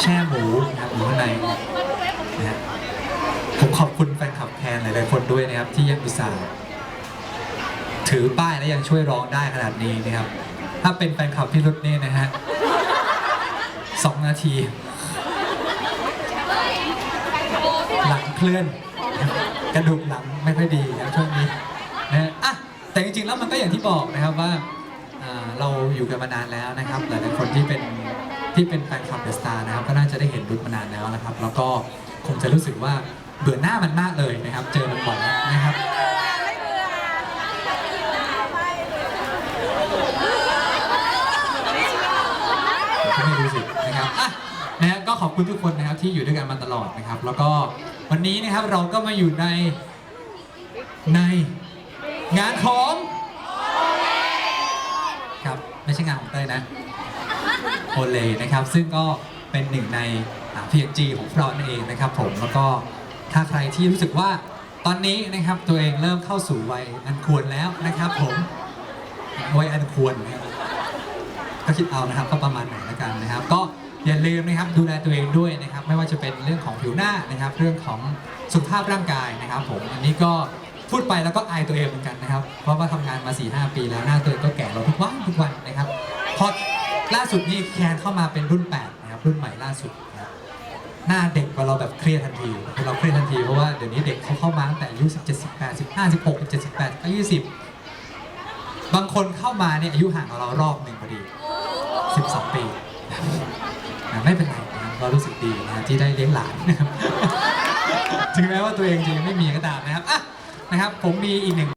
แช่หมูนะครับอยู่ข้างในนะฮะผมขอบคุณแฟนคลับแทนหลายๆคนด้วยนะครับ ที่ยังอุตส่าห์ถือป้ายและยังช่วยร้องได้ขนาดนี้นะครับ ถ้าเป็นแฟนคลับพี่รุดนี่นะฮะสองนาที หลังเคลื่อน กระดูกหลังไม่ค่อยดีนะช่วงนี้นะฮะอะแต่จริงๆแล้วมันก็อย่างที่บอกนะครับว่าเราอยู่กันมานานแล้วนะครับ หลายๆคนที่เป็น ที่เป็นแฟนคลับเดอะสตาร์นะครับก็น่าจะได้เห็นรุดมานานแล้วนะครับ แล้วก็คงจะรู้สึกว่าเบื่อหน้ามันมากเลยนะครับ เจอมันบ่อยแล้วนะครับ ไม่รู้สินะครับอะนะฮะก็ขอบคุณทุกคนนะครับที่อยู่ด้วยกันมาตลอดนะครับ แล้วก็วันนี้นะครับเราก็มาอยู่ในในงานของครับไม่ใช่งานของเต้ยนะ โอเลนะครับ ซึ่งก็เป็นหนึ่งใน PNG ของพวกเรานั่นเองนะครับผมแล้วก็ถ้าใครที่รู้สึกว่าตอนนี้นะครับตัวเองเริ่มเข้าสู่วัยอันควรแล้วนะครับผมวัยอันควรนะครับก็คิดเอานะครับก็ประมาณไหนแล้วกันนะครับ ก็อย่าลืมนะครับดูแลตัวเองด้วยนะครับ ไม่ว่าจะเป็นเรื่องของผิวหน้านะครับ เรื่องของสุขภาพร่างกายนะครับผมอันนี้ก็พูดไปแล้วก็อายตัวเองเหมือนกันนะครับ เพราะว่าทำงานมา4ีหปีแล้วหน้าตัวเองก็แก่ลงทุกวันทุกวันนะครับพอ ล่าสุดนี่แคนเข้ามาเป็นรุ่น8นะครับรุ่นใหม่ล่าสุดนะครับหน้าเด็กกว่าเราแบบเครียดทันทีเราเครียดทันทีเพราะว่าเดี๋ยวนี้เด็กเขาเข้ามาตั้งแต่อายุ17 18 15 16 17 18ก็20 บางคนเข้ามาเนี่ยอายุห่างกับเรารอบหนึ่งพอดี 12 ปีนะไม่เป็นไรนะครับเรารู้สึกดีนะที่ได้เลี้ยงหลานนะครับ ถึงแม้ว่าตัวเองจะยังไม่มีก็ตามนะครับอะนะครับ ผมมีอีกหนึ่ง